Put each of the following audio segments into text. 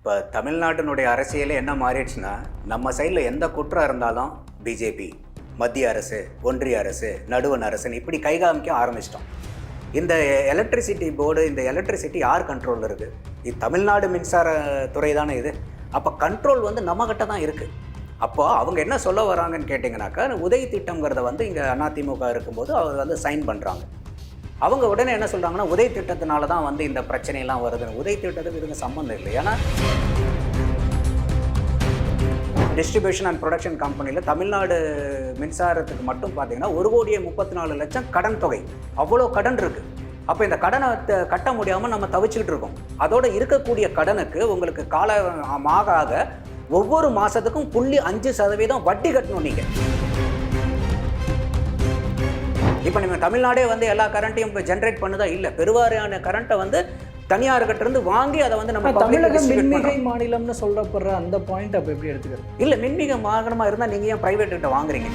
இப்போ தமிழ்நாட்டினுடைய அரசியலே என்ன மாறிடுச்சுன்னா நம்ம சைடில் எந்த குற்றம் இருந்தாலும் பிஜேபி மத்திய அரசு ஒன்றிய அரசு நடுவண் அரசுன்னு இப்படி கைகாமிக்க ஆரம்பிச்சிட்டோம். இந்த எலக்ட்ரிசிட்டி போர்டு இந்த எலக்ட்ரிசிட்டி யார் கண்ட்ரோலில் இருக்குது இது தமிழ்நாடு மின்சார துறை தானே இது. அப்போ கண்ட்ரோல் வந்து நம்மக்கிட்ட தான் இருக்குது அப்போ அவங்க என்ன சொல்ல வராங்கன்னு கேட்டிங்கனாக்கா உதவி திட்டங்கிறத வந்து இங்கே அதிமுக இருக்கும்போது அவர் வந்து சைன் பண்ணுறாங்க அவங்க உடனே என்ன சொல்கிறாங்கன்னா உதய் திட்டத்தினால தான் வந்து இந்த பிரச்சனையெல்லாம் வருது. உதய் திட்டத்துக்கு இதுக்கு சம்மந்தம் இல்லை. ஏன்னா டிஸ்ட்ரிபியூஷன் அண்ட் ப்ரொடக்ஷன் கம்பெனியில் தமிழ்நாடு மின்சாரத்துக்கு மட்டும் பார்த்தீங்கன்னா ஒரு கோடியே முப்பத்தி நாலு லட்சம் கடன் தொகை. அவ்வளோ கடன் இருக்குது அப்போ இந்த கடனை த- கட்ட முடியாமல் நம்ம தவிச்சுக்கிட்டு இருக்கோம். அதோட இருக்கக்கூடிய கடனுக்கு உங்களுக்கு கால ஆக ஆக ஒவ்வொரு மாதத்துக்கும் புள்ளி அஞ்சு சதவீதம் வட்டி கட்டணும் நீங்கள் இப்போ நம்ம தமிழ்நாடே வந்து எல்லா கரண்ட்டையும் இப்போ ஜென்ரேட் பண்ணுதா? இல்லை. பெருவாரியான கரண்ட்டை வந்து தனியார்கிட்ட இருந்து வாங்கி அதை வந்து நம்ம distribute மின்மிகை. மாநிலம்னு சொல்லப்படுற அந்த பாயிண்ட் அப்போ எப்படி எடுத்துக்கிறது? இல்ல மின்மிக வாகனமா இருந்தா நீங்க ஏன் பிரைவேட் கிட்ட வாங்குறீங்க?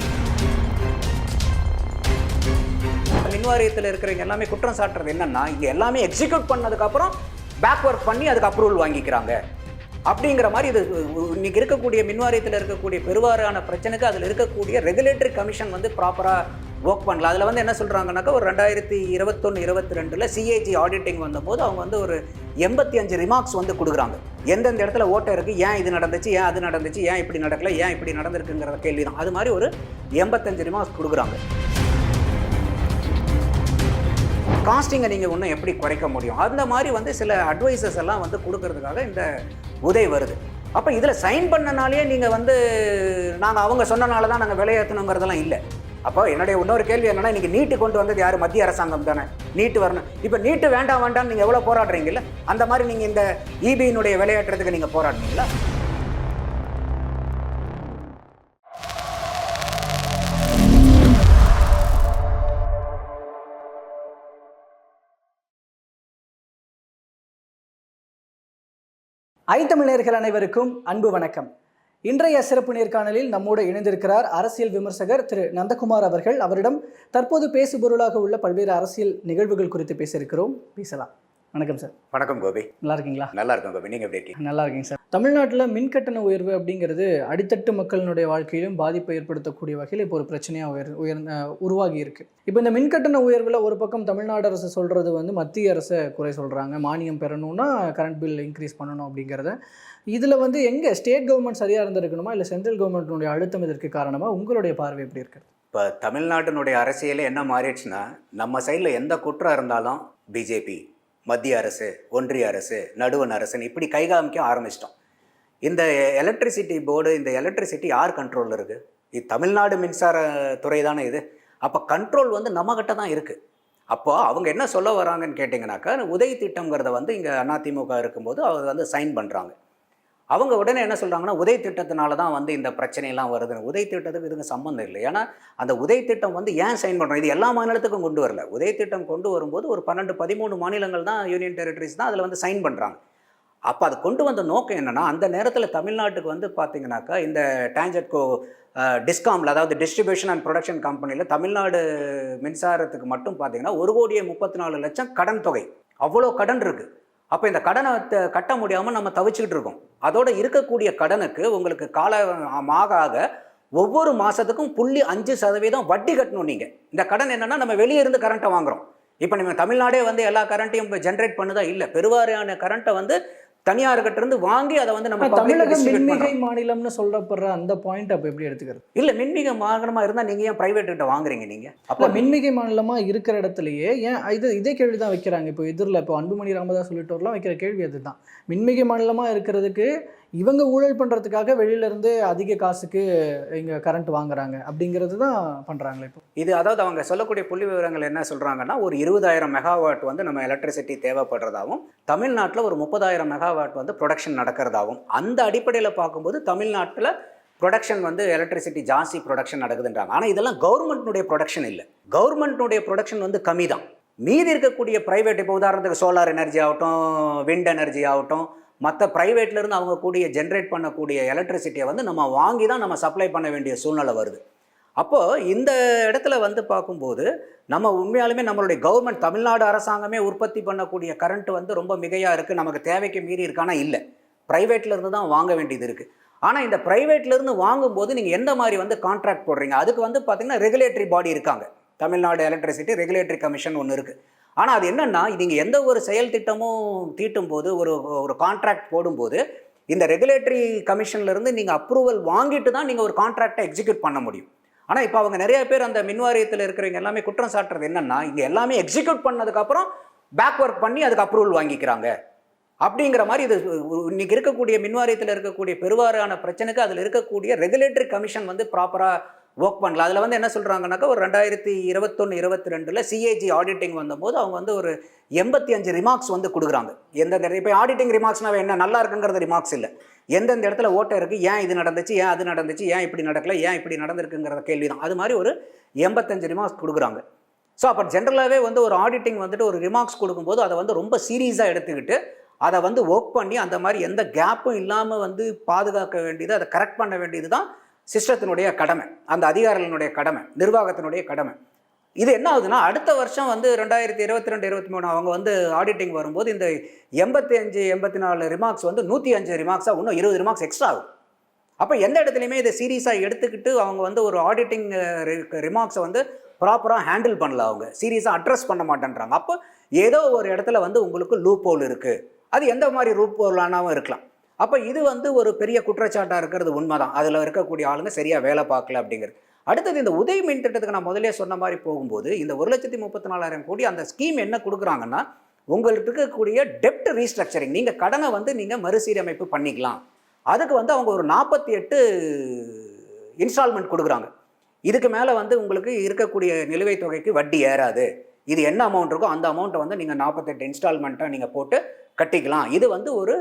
மின் வாரியத்தில் இருக்கிறவங்க எல்லாமே குற்றம் சாட்டுறது என்னன்னா இங்க எல்லாமே எக்ஸிக்யூட் பண்ணதுக்கு அப்புறம் பேக் ஒர்க் பண்ணி அதுக்கு அப்ரூவல் வாங்கிக்கிறாங்க. அப்படிங்கிற மாதிரி இது இன்னைக்கு இருக்கக்கூடிய மின்வாரியத்தில் இருக்கக்கூடிய பெருவாறான பிரச்சனைக்கு அதில் இருக்கக்கூடிய ரெகுலேட்டரி கமிஷன் வந்து ப்ராப்பராக ஒர்க் பண்ணல. அதில் வந்து என்ன சொல்கிறாங்கன்னாக்கா ஒரு ரெண்டாயிரத்தி இருபத்தொன்று இருபத்தி ரெண்டில் சிஏஜி ஆடிட்டிங் வந்தபோது அவங்க வந்து ஒரு எண்பத்தி அஞ்சு ரிமார்க்ஸ் வந்து கொடுக்குறாங்க. எந்தெந்த இடத்துல ஓட்டை இருக்குது ஏன் இது நடந்துச்சு ஏன் அது நடந்துச்சு ஏன் இப்படி நடக்கல ஏன் இப்படி நடந்திருக்குங்கிற கேள்வி தான் அது மாதிரி ஒரு எண்பத்தஞ்சு ரிமார்க்ஸ் கொடுக்குறாங்க. காஸ்டிங்கை நீங்கள் இன்னும் எப்படி குறைக்க முடியும்? அந்த மாதிரி வந்து சில அட்வைசஸ் எல்லாம் வந்து கொடுக்கறதுக்காக இந்த உதவி வருது. அப்போ இதில் சைன் பண்ணனாலேயே நீங்கள் வந்து நாங்கள் அவங்க சொன்னனால தான் நாங்கள் விலையேற்றணுங்கிறதெல்லாம் இல்லை. அப்போ என்னுடைய இன்னொரு கேள்வி என்னென்னா நீங்கள் நீட்டு கொண்டு வந்தது யார்? மத்திய அரசாங்கம் தானே. நீட்டு வரணும். இப்போ நீட்டு வேண்டாம் வேண்டாம்னு நீங்கள் எவ்வளோ போராடுறீங்கல்ல அந்த மாதிரி நீங்கள் இந்த இபியினுடைய விளையாட்டுறதுக்கு நீங்கள் போராடுறீங்களா ஐந்தமிழர்கள் அனைவருக்கும் அன்பு வணக்கம். இன்றைய சிறப்பு நேர்காணலில் நம்மோடு இணைந்திருக்கிறார் அரசியல் விமர்சகர் திரு நந்தகுமார் அவர்கள். அவரிடம் தற்போது பேசுபொருளாக உள்ள பல்வேறு அரசியல் நிகழ்வுகள் குறித்து பேசியிருக்கிறோம். பேசலாம். வணக்கம் சார். வணக்கம் கோபி. நல்லா இருக்கீங்களா நல்லா இருக்கும் கோபி. நீங்கள் எப்படி இருக்கீங்க? நல்லா இருக்கீங்க சார். தமிழ்நாட்டில் மின்கட்டண உயர்வு அப்படிங்கிறது அடித்தட்டு மக்களினுடைய வாழ்க்கையிலும் பாதிப்பை ஏற்படுத்தக்கூடிய வகையில் இப்போ ஒரு பிரச்சனையாக உயர் உயர் உருவாகி இருக்கு. இப்போ இந்த மின்கட்டண உயர்வில் ஒரு பக்கம் தமிழ்நாடு அரசு சொல்கிறது வந்து மத்திய அரசை குறை சொல்கிறாங்க மானியம் பெறணும்னா கரண்ட் பில் இன்க்ரீஸ் பண்ணணும் அப்படிங்கிறத. இதில் வந்து எங்கே ஸ்டேட் கவர்மெண்ட் சரியாக இருந்திருக்கணுமா? இல்லை சென்ட்ரல் கவர்மெண்ட்டினுடைய அழுத்தம் இதற்கு காரணமாக உங்களுடைய பார்வை எப்படி இருக்கு? இப்போ தமிழ்நாட்டினுடைய அரசியலே என்ன மாறிடுச்சுன்னா நம்ம சைடில் எந்த குற்றம் இருந்தாலும் பிஜேபி மத்திய அரசு ஒன்றிய அரசு நடுவண் அரசுன்னு இப்படி கைகாமிக்க ஆரம்பிச்சிட்டோம். இந்த எலக்ட்ரிசிட்டி போர்டு இந்த எலக்ட்ரிசிட்டி யார் கண்ட்ரோலில் இருக்குது இது தமிழ்நாடு மின்சார துறை தானே இது. அப்போ கண்ட்ரோல் வந்து நம்மக்கிட்ட தான் இருக்குது அப்போ அவங்க என்ன சொல்ல வராங்கன்னு கேட்டிங்கனாக்கா உதவி திட்டங்கிறத வந்து இங்கே அதிமுக இருக்கும்போது அவர் வந்து சைன் பண்ணுறாங்க அவங்க உடனே என்ன சொல்கிறாங்கன்னா உதய திட்டத்தினால தான் வந்து இந்த பிரச்சனையெல்லாம் வருதுன்னு. உதய திட்டத்துக்கு இதுக்கு சம்மந்தம் இல்லை. ஏன்னா அந்த உதய திட்டம் வந்து ஏன் சைன் பண்ணுறோம் இது எல்லா மாநிலத்துக்கும் கொண்டு வரல. உதய திட்டம் கொண்டு வரும்போது ஒரு பன்னெண்டு பதிமூணு மாநிலங்கள் தான் யூனியன் டெரிட்டரிஸ் தான் அதில் வந்து சைன் பண்ணுறாங்க அப்போ அது கொண்டு வந்த நோக்கம் என்னென்னா அந்த நேரத்தில் தமிழ்நாட்டுக்கு வந்து பார்த்தீங்கன்னாக்கா இந்த டான்ஜெட்கோ டிஸ்காமில் அதாவது டிஸ்ட்ரிபியூஷன் அண்ட் ப்ரொடக்ஷன் கம்பெனியில் தமிழ்நாடு மின்சாரத்துக்கு மட்டும் பார்த்தீங்கன்னா ஒரு கோடியே முப்பத்தி நாலு லட்சம் கடன் தொகை. அவ்வளோ கடன் இருக்குது அப்போ இந்த கடனை கட்ட முடியாமல் நம்ம தவிச்சுக்கிட்டு இருக்கோம். அதோட இருக்கக்கூடிய கடனுக்கு உங்களுக்கு கால ஆக ஆக ஒவ்வொரு மாதத்துக்கும் புள்ளி அஞ்சு சதவீதம் வட்டி கட்டணும் நீங்கள் இந்த கடன் என்னென்னா நம்ம வெளியே இருந்து கரண்ட்டை வாங்குறோம். இப்போ நம்ம தமிழ்நாடே வந்து எல்லா கரண்ட்டையும் இப்போ ஜென்ரேட் பண்ணுதா? இல்லை. பெருவாரியான கரண்ட்டை வந்து தனியார்கிட்ட இருந்து வாங்கி அதை வந்து நம்ம தமிழகம் மின்மிகை. மாநிலம்னு சொல்லப்படுற அந்த பாயிண்ட் அப்போ எப்படி எடுத்துக்கிறது? இல்ல மின்மிக வாகனமா இருந்தா நீங்க ஏன் பிரைவேட் கிட்ட வாங்குறீங்க நீங்க? அப்போ அப்போ மின்மிகை மாநிலமாக இருக்கிற இடத்துலயே ஏன் இது இதே கேள்வி தான் வைக்கிறாங்க. இப்போ எதிரில் இப்போ அன்புமணி ராமதாஸ் உள்ளிட்டோர்லாம் வைக்கிற கேள்வி அதுதான். மின்மிகை மாநிலமாக இருக்கிறதுக்கு இவங்க ஊழல் பண்ணுறதுக்காக வெளியிலேருந்து அதிக காசுக்கு இங்கே கரண்ட் வாங்குறாங்க. அப்படிங்கிறது தான் பண்ணுறாங்களே இப்போ. இது அதாவது அவங்க சொல்லக்கூடிய புள்ளி விவரங்கள் என்ன சொல்கிறாங்கன்னா ஒரு இருபதாயிரம் மெகாவாட் வந்து நம்ம எலக்ட்ரிசிட்டி தேவைப்படுறதாகவும் தமிழ்நாட்டில் ஒரு முப்பதாயிரம் மெகாவாட் வந்து ப்ரொடக்ஷன் நடக்கிறதாகவும் அந்த அடிப்படையில் பார்க்கும்போது தமிழ்நாட்டில் ப்ரொடக்ஷன் வந்து எலக்ட்ரிசிட்டி ஜாஸ்தி ப்ரொடக்ஷன் நடக்குதுன்றாங்க. ஆனால் இதெல்லாம் கவர்மெண்ட்னுடைய ப்ரொடக்ஷன் இல்லை. கவர்மெண்ட்னுடைய ப்ரொடக்ஷன் வந்து கம்மி தான் மீதி இருக்கக்கூடிய ப்ரைவேட் இப்போ உதாரணத்துக்கு சோலார் எனர்ஜி ஆகட்டும் விண்ட் எனர்ஜி ஆகட்டும் மற்ற ப்ரைவேட்லேருந்து அவங்க கூடிய ஜென்ரேட் பண்ணக்கூடிய எலக்ட்ரிசிட்டியை வந்து நம்ம வாங்கி தான் நம்ம சப்ளை பண்ண வேண்டிய சூழ்நிலை வருது. அப்போது இந்த இடத்துல வந்து பார்க்கும்போது நம்ம உண்மையாலுமே நம்மளுடைய கவர்மெண்ட் தமிழ்நாடு அரசாங்கமே உற்பத்தி பண்ணக்கூடிய கரண்ட் வந்து ரொம்ப மிகையாக இருக்குது நமக்கு தேவைக்கு மீறி இருக்கானா இல்லை. ப்ரைவேட்லேருந்து தான் வாங்க வேண்டியது இருக்குது ஆனால் இந்த ப்ரைவேட்லேருந்து வாங்கும்போது நீங்கள் எந்த மாதிரி வந்து கான்ட்ராக்ட் போடுறீங்க? அதுக்கு வந்து பார்த்திங்கன்னா ரெகுலேட்டரி பாடி இருக்காங்க. தமிழ்நாடு எலக்ட்ரிசிட்டி ரெகுலேட்டரி கமிஷன் ஒன்று இருக்குது ஆனால் அது என்னென்னா நீங்கள் எந்த ஒரு செயல் திட்டமும் தீட்டும் போது ஒரு ஒரு கான்ட்ராக்ட் போடும்போது இந்த ரெகுலேட்டரி கமிஷன்லேருந்து நீங்கள் அப்ரூவல் வாங்கிட்டு தான் நீங்கள் ஒரு கான்ட்ராக்டை எக்ஸிக்யூட் பண்ண முடியும். ஆனால் இப்போ அவங்க நிறைய பேர் அந்த மின்வாரியத்தில் இருக்கிறவங்க எல்லாமே குற்றம் சாட்டுறது என்னென்னா இங்கே எல்லாமே எக்ஸிக்யூட் பண்ணதுக்கப்புறம் பேக் ஒர்க் பண்ணி அதுக்கு அப்ரூவல் வாங்கிக்கிறாங்க. அப்படிங்கிற மாதிரி இது இன்னைக்கு இருக்கக்கூடிய மின்வாரியத்தில் இருக்கக்கூடிய பெருவாரியான பிரச்சனைக்கு அதில் இருக்கக்கூடிய ரெகுலேட்டரி கமிஷன் வந்து ப்ராப்பராக ஒர்க் பண்ணல அதில் வந்து என்ன சொல்கிறாங்கனாக்கா ஒரு ரெண்டாயிரத்தி இருபத்தொன்று இருபத்தி ரெண்டில் சிஏஜி ஆடிட்டிங் வந்தபோது அவங்க வந்து ஒரு எண்பத்தி அஞ்சு ரிமார்க்ஸ் வந்து கொடுக்குறாங்க. எந்தெந்த இப்போ ஆடிட்டிங் ரிமார்க்ஸ்னால் என்ன? நல்லா இருக்குங்கிறது ரிமார்க்ஸ் இல்லை. எந்தெந்த இடத்துல ஓட்டை இருக்குது ஏன் இது நடந்துச்சு? ஏன் அது நடந்துச்சு? ஏன் இப்படி நடக்கல? ஏன் இப்படி நடந்திருக்குங்கிற கேள்வி தான் அது மாதிரி ஒரு எண்பத்தஞ்சு ரிமார்க்ஸ் கொடுக்குறாங்க. ஸோ அப்போ ஜென்ரலாகவே வந்து ஒரு ஆடிட்டிங் வந்துட்டு ஒரு ரிமார்க்ஸ் கொடுக்கும்போது அதை வந்து ரொம்ப சீரியஸாக எடுத்துக்கிட்டு அதை வந்து ஒர்க் பண்ணி அந்த மாதிரி எந்த கேப்பும் இல்லாமல் வந்து பாதுகாக்க வேண்டியது அதை கரெக்ட் பண்ண வேண்டியது தான் சிஸ்டத்தினுடைய கடமை அந்த அதிகாரிகளுடைய கடமை நிர்வாகத்தினுடைய கடமை. இது என்ன ஆகுதுன்னா அடுத்த வருஷம் வந்து ரெண்டாயிரத்தி இருபத்தி ரெண்டு இருபத்தி மூணு அவங்க வந்து ஆடிட்டிங் வரும்போது இந்த எண்பத்தி அஞ்சு எண்பத்தி நாலு ரிமார்க்ஸ் வந்து நூற்றி அஞ்சு ரிமார்க்ஸாக இன்னும் இருபது ரிமார்க்ஸ் எக்ஸ்ட்ரா ஆகும். அப்போ எந்த இடத்துலையுமே இதை சீரியஸாக எடுத்துக்கிட்டு அவங்க வந்து ஒரு ஆடிட்டிங் ரிமார்க்ஸை வந்து ப்ராப்பராக ஹேண்டில் பண்ணல அவங்க. சீரியஸாக அட்ரஸ் பண்ண மாட்டேன்றாங்க. அப்போ ஏதோ ஒரு இடத்துல வந்து உங்களுக்கு லூப் ஹோல் இருக்குது அது எந்த மாதிரி லூப் ஹோலானாவும் இருக்கலாம். அப்போ இது வந்து ஒரு பெரிய குற்றச்சாட்டாக இருக்கிறது உண்மைதான். அதில் இருக்கக்கூடிய ஆளுங்க சரியாக வேலை பார்க்கல அப்படிங்கிறது. அடுத்தது இந்த உதவி மின் திட்டத்துக்கு நான் முதலே சொன்ன மாதிரி போகும்போது இந்த ஒரு லட்சத்தி முப்பத்தி நாலாயிரம் கோடி அந்த ஸ்கீம் என்ன கொடுக்குறாங்கன்னா உங்களுக்கு இருக்கக்கூடிய டெப்ட் ரீஸ்ட்ரக்சரிங் நீங்கள் கடனை வந்து நீங்கள் மறுசீரமைப்பு பண்ணிக்கலாம். அதுக்கு வந்து அவங்க ஒரு நாற்பத்தி எட்டு இன்ஸ்டால்மெண்ட் கொடுக்குறாங்க. இதுக்கு மேலே வந்து உங்களுக்கு இருக்கக்கூடிய நிலுவைத் தொகைக்கு வட்டி ஏறாது. இது என்ன அமௌண்ட் இருக்கோ அந்த அமௌண்ட்டை வந்து நீங்கள் நாற்பத்தெட்டு இன்ஸ்டால்மெண்ட்டாக நீங்கள் போட்டு கட்டிக்கலாம். இது வந்து ஒரு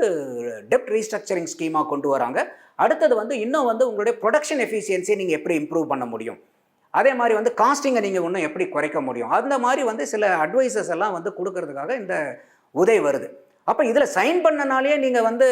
டெப்ட் ரீஸ்ட்ரக்சரிங் ஸ்கீமாக கொண்டு வராங்க. அடுத்தது வந்து இன்னும் வந்து உங்களுடைய ப்ரொடக்ஷன் எஃபிஷியன்சியை நீங்கள் எப்படி இம்ப்ரூவ் பண்ண முடியும்? அதே மாதிரி வந்து காஸ்டிங்கை நீங்கள் இன்னும் எப்படி குறைக்க முடியும்? அந்த மாதிரி வந்து சில அட்வைசஸ் எல்லாம் வந்து கொடுக்கறதுக்காக இந்த உதவி வருது. அப்போ இதில் சைன் பண்ணனாலேயே நீங்கள் வந்து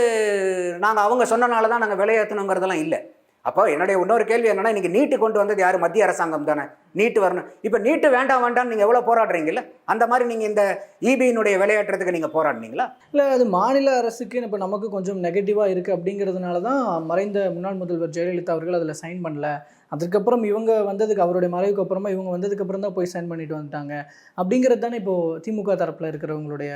நாங்கள் அவங்க சொன்னனால தான் நாங்கள் விலையேற்றணுங்கிறதெல்லாம் இல்லை. அப்போ என்னுடைய இன்னொரு கேள்வி என்னன்னா இன்னைக்கு நீட்டு கொண்டு வந்தது யார்? மத்திய அரசாங்கம் தானே. நீட்டு வரணும். இப்போ நீட்டு வேண்டாம் வேண்டாம்னு நீங்கள் எவ்வளோ போராடுறீங்கல்ல? அந்த மாதிரி நீங்கள் இந்த இபியினுடைய விளையாட்டுறதுக்கு நீங்கள் போராடினீங்களா? இல்லை அது மாநில அரசுக்கு இப்போ நமக்கு கொஞ்சம் நெகட்டிவாக இருக்குது அப்படிங்கிறதுனால தான் மறைந்த முன்னாள் முதல்வர் ஜெயலலிதா அவர்கள் அதில் சைன் பண்ணல. அதுக்கப்புறம் இவங்க வந்ததுக்கு அவருடைய மறைவுக்கு அப்புறமா இவங்க வந்ததுக்கு அப்புறம் தான் போய் சைன் பண்ணிட்டு வந்துட்டாங்க. அப்படிங்கிறது தானே இப்போது திமுக தரப்பில் இருக்கிறவங்களுடைய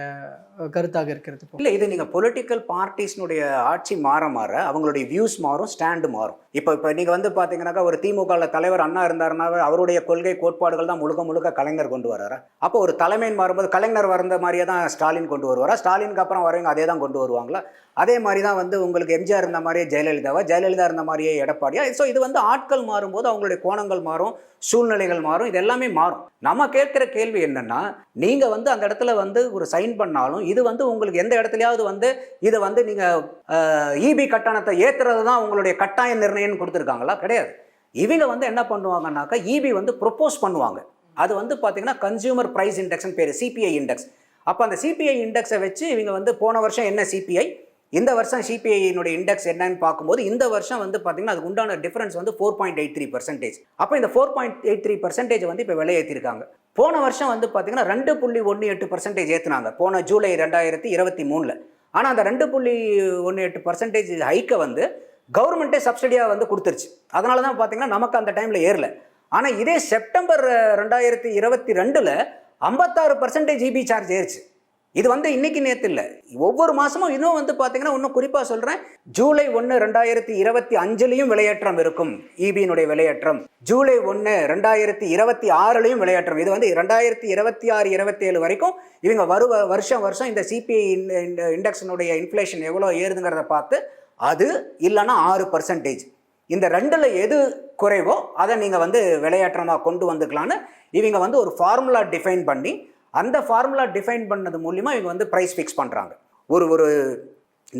கருத்தாக இருக்கிறது இல்லை இது நீங்கள் பொலிட்டிக்கல் பார்ட்டிஸ்னுடைய ஆட்சி மாற மாற அவங்களுடைய வியூஸ் மாறும் ஸ்டாண்டு மாறும். இப்போ இப்போ நீங்கள் வந்து பார்த்தீங்கன்னாக்கா ஒரு திமுகவில் தலைவர் அண்ணா இருந்தாருன்னா அவருடைய கொள்கை கோட்பாடுகள் தான் முழுக்க முழுக்க கலைஞர் கொண்டு வராரா? அப்போ ஒரு தலைமைன்னு மாறும்போது கலைஞர் வந்த மாதிரியே தான் ஸ்டாலின் கொண்டு வருவாரா? ஸ்டாலினுக்கு அப்புறம் வரவங்க அதே தான் கொண்டு வருவாங்களா? அதே மாதிரி தான் வந்து உங்களுக்கு எம்ஜிஆர் இருந்த மாதிரியே ஜெயலலிதாவா? ஜெயலலிதா இருந்த மாதிரியே எடப்பாடியா? ஸோ இது வந்து ஆட்கள் மாறும்போது அவங்களுடைய கோணங்கள் மாறும் சூழ்நிலைகள் மாறும் இது எல்லாமே மாறும். நம்ம கேட்குற கேள்வி என்னன்னா நீங்கள் வந்து அந்த இடத்துல வந்து ஒரு சைன் பண்ணாலும் இது வந்து உங்களுக்கு எந்த இடத்துலையாவது வந்து இதை வந்து நீங்கள் இபி கட்டணத்தை ஏற்றுறது தான் உங்களுடைய கட்டாய நிர்ணயம்னு கொடுத்துருக்காங்களா? கிடையாது. இவங்க வந்து என்ன பண்ணுவாங்கன்னாக்கா இபி வந்து ப்ரொப்போஸ் பண்ணுவாங்க. அது வந்து பார்த்தீங்கன்னா கன்சியூமர் ப்ரைஸ் இண்டெக்ஸ்னு பேர் சிபிஐ இண்டெக்ஸ் அப்போ அந்த சிபிஐ இண்டெக்ஸை வச்சு இவங்க வந்து போன வருஷம் என்ன சிபிஐ இந்த வருஷம் சிபிஐனுடைய இண்டெக்ஸ் என்னன்னு பார்க்கும்போது இந்த வருஷம் வந்து பார்த்தீங்கன்னா அது உண்டான டிஃபரன்ஸ் வந்து four point eight three percentage அப்போ இந்த four point eight three percentage வந்து இப்போ விலையேற்றிருக்காங்க போன வருஷம் வந்து பார்த்தீங்கன்னா ரெண்டு புள்ளி ஒன்று எட்டு பர்சன்டேஜ் ஏற்றுனாங்க போன ஜூலை ரெண்டாயிரத்தி இருபத்தி மூணில். ஆனால் அந்த ரெண்டு புள்ளி ஒன்று எட்டு பர்சன்டேஜ் ஹைக்கை வந்து கவர்மெண்ட்டே சப்சிடியாக வந்து கொடுத்துருச்சு. அதனால தான் பார்த்தீங்கன்னா நமக்கு அந்த டைமில் ஏறல. ஆனால் இதே செப்டம்பர் ரெண்டாயிரத்தி இருபத்தி ரெண்டில் ஐம்பத்தாறு பர்சன்டேஜ் ஜிபி சார்ஜ் ஏறிச்சு. இது வந்து இன்னைக்கு நேற்று இல்லை ஒவ்வொரு மாதமும் இன்னும் வந்து பார்த்தீங்கன்னா இன்னும் குறிப்பாக சொல்கிறேன் ஜூலை ஒன்று ரெண்டாயிரத்தி இருபத்தி அஞ்சுலேயும் விளையாட்டம் இருக்கும். இபியினுடைய விளையாட்டம் ஜூலை ஒன்று ரெண்டாயிரத்தி இருபத்தி ஆறுலேயும் விளையாட்டம் இது வந்து ரெண்டாயிரத்தி இருபத்தி ஆறு இருபத்தேழு வரைக்கும் இவங்க வரு வருஷம் வருஷம் இந்த சிபிஐ இண்டெக்ஷனுடைய இன்ஃப்ளேஷன் எவ்வளோ ஏறுதுங்கிறத பார்த்து அது இல்லைன்னா ஆறு பர்சன்டேஜ் இந்த ரெண்டில் எது குறைவோ அதை நீங்கள் வந்து விளையாட்டமாக கொண்டு வந்துக்கலான்னு இவங்க வந்து ஒரு ஃபார்முலா டிஃபைன் பண்ணி அந்த ஃபார்முலா டிஃபைன் பண்ணது மூலிமா இவங்க வந்து ப்ரைஸ் ஃபிக்ஸ் பண்ணுறாங்க ஒரு ஒரு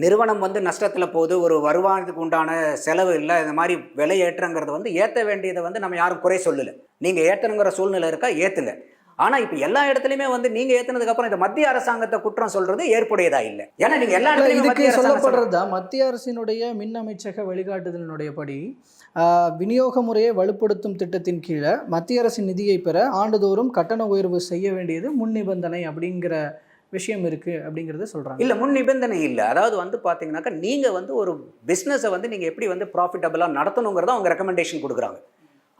நிறுவனம் வந்து நஷ்டத்தில் போகுது ஒரு வருமானத்துக்கு உண்டான செலவு இல்லை இந்த மாதிரி விலை ஏற்றங்கிறது வந்து ஏற்ற வேண்டியதை வந்து நம்ம யாரும் குறை சொல்லலை. நீங்கள் ஏற்றணுங்கிற சூழ்நிலை இருக்கா? ஏற்றுங்க ஆனால் இப்போ எல்லா இடத்துலையுமே வந்து நீங்கள் ஏற்றுனதுக்கு அப்புறம் இந்த மத்திய அரசாங்கத்தை குற்றம் சொல்றது ஏற்புடையதா இல்லை? ஏன்னா நீங்கள் எல்லா இடத்துலையும் இதுக்கு சொல்லப்படுறதா? மத்திய அரசினுடைய மின் அமைச்சக வழிகாட்டுதலினுடைய படி விநியோக முறையை வலுப்படுத்தும் திட்டத்தின் கீழே மத்திய அரசின் நிதியை பெற ஆண்டுதோறும் கட்டண உயர்வு செய்ய வேண்டியது முன் நிபந்தனை அப்படிங்கிற விஷயம் இருக்குது அப்படிங்கிறத சொல்கிறாங்க இல்லை முன் நிபந்தனை இல்லை. அதாவது வந்து பார்த்தீங்கன்னாக்கா நீங்கள் வந்து ஒரு பிஸ்னஸை வந்து நீங்கள் எப்படி வந்து ப்ராஃபிட்டபுளாக நடத்தணுங்கிறத அவங்க ரெக்கமெண்டேஷன் கொடுக்குறாங்க.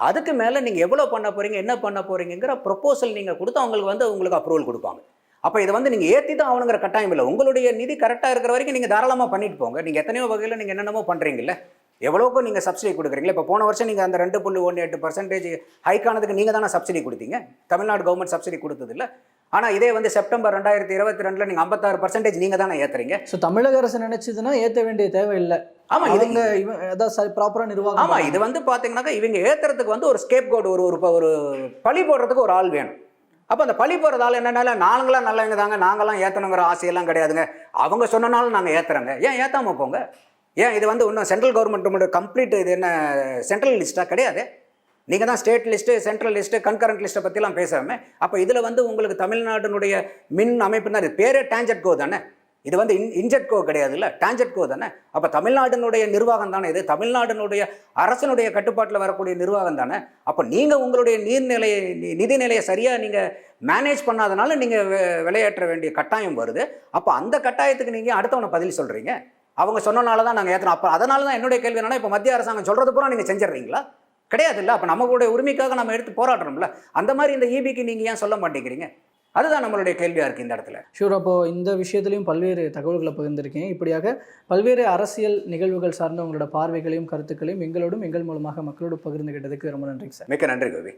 அதுக்கு மேலே நீங்கள் எவ்வளோ பண்ண போகிறீங்க என்ன பண்ண போகிறீங்கிற ப்ரொப்போசல் நீங்கள் கொடுத்து அவங்களுக்கு வந்து உங்களுக்கு அப்ரூவல் கொடுப்பாங்க. அப்போ இதை வந்து நீங்கள் ஏற்றி தான் ஆகணுங்கிற கட்டாயம் இல்லை. உங்களுடைய நிதி கரெக்டாக இருக்கிற வரைக்கும் நீங்கள் தாராளமாக பண்ணிட்டு போங்க. நீங்கள் எத்தனையோ வகையில் நீங்கள் என்னென்னமோ பண்ணுறீங்கல்ல எவ்வளோக்கோ நீங்கள் சப்சிடி கொடுக்குறீங்களா. இப்போ போன வருஷம் நீங்கள் அந்த ரெண்டு புள்ளி ஒன்று எட்டு பர்சன்டேஜ் ஹைக் ஆனதுக்கு நீங்கள் தானே சப்சிடி கொடுத்தீங்க. தமிழ்நாடு கவர்மெண்ட் சப்சிடி கொடுத்ததில்ல. ஆனால் இதே வந்து செப்டம்பர் ரெண்டாயிரத்தி இருபத்தி ரெண்டில் நீங்கள் ஐம்பத்தாறு பர்சன்டேஜ் நீங்கள் தானே ஏற்றுறீங்க ஸோ தமிழக அரசு நினைச்சதுன்னா ஏற்ற வேண்டிய தேவை இல்லை ஆமாம் இது இவங்க இவன் அதான் சரி ப்ராப்பராக நிர்வாகம் ஆமாம் இது வந்து பார்த்தீங்கன்னாக்கா இவங்க ஏற்றுறதுக்கு வந்து ஒரு ஸ்கேப் கோட் ஒரு ஒரு ஒரு பழி போடுறதுக்கு ஒரு ஆள் வேணும். அப்போ அந்த பழி போடுறது ஆள் என்னென்னால நாங்களாம் நல்லவங்க தாங்க நாங்களாம் ஏற்றணுங்கிற ஆசையெல்லாம் கிடையாதுங்க. அவங்க சொன்னனாலும் நாங்கள் ஏற்றுறோங்க ஏன் ஏற்றாம போங்க? ஏன் இது வந்து இன்னும் சென்ட்ரல் கவர்மெண்ட் கம்ப்ளீட் இது என்ன சென்ட்ரல் லிஸ்ட்டாக கிடையாது. நீங்கள் தான் state list central list concurrent லிஸ்ட்டை பற்றிலாம் பேசாம அப்போ இதில் வந்து உங்களுக்கு தமிழ்நாட்டினுடைய மின் அமைப்பு தான் இது பேரே டேஞ்சட் கோ தானே? இது வந்து இன் இன்ஜெட் கோ கிடையாதுல்ல? டேஞ்சட் கோ தானே? அப்போ தமிழ்நாட்டினுடைய நிர்வாகம் தானே இது? தமிழ்நாட்டினுடைய அரசனுடைய கட்டுப்பாட்டில் வரக்கூடிய நிர்வாகம் தானே? அப்போ நீங்கள் உங்களுடைய நீர்நிலையை நிதிநிலையை சரியாக நீங்கள் மேனேஜ் பண்ணாதனால நீங்கள் விளையாற்ற வேண்டிய கட்டாயம் வருது. அப்போ அந்த கட்டாயத்துக்கு நீங்கள் அடுத்தவனை பதில் சொல்கிறீங்க அவங்க சொன்னனால தான் நாங்கள் ஏற்றணும் அப்போ அதனால தான் என்னுடைய கேள்வி என்னன்னா இப்போ மத்திய அரசாங்கம் சொல்கிறது பூரா நீங்கள் செஞ்சிடுறீங்களா? கிடையாது இல்லை அப்போ நம்மளுடைய உரிமைக்காக நம்ம எடுத்து போராடுறோம்ல. அந்த மாதிரி இந்த ஈபிக்கு நீங்கள் ஏன் சொல்ல மாட்டேங்கிறீங்க? அதுதான் நம்மளுடைய கேள்வியாக இருக்குது இந்த இடத்துல. ஷூர் அப்போ இந்த விஷயத்துலையும் பல்வேறு தகவல்களை பகிர்ந்திருக்கேன். இப்படியாக பல்வேறு அரசியல் நிகழ்வுகள் சார்ந்த உங்களோட பார்வைகளையும் கருத்துக்களையும் எங்களோடும் எங்கள் மூலமாக மக்களோடு பகிர்ந்துகிட்டதுக்கு ரொம்ப நன்றி சார். மிக்க நன்றி கோவி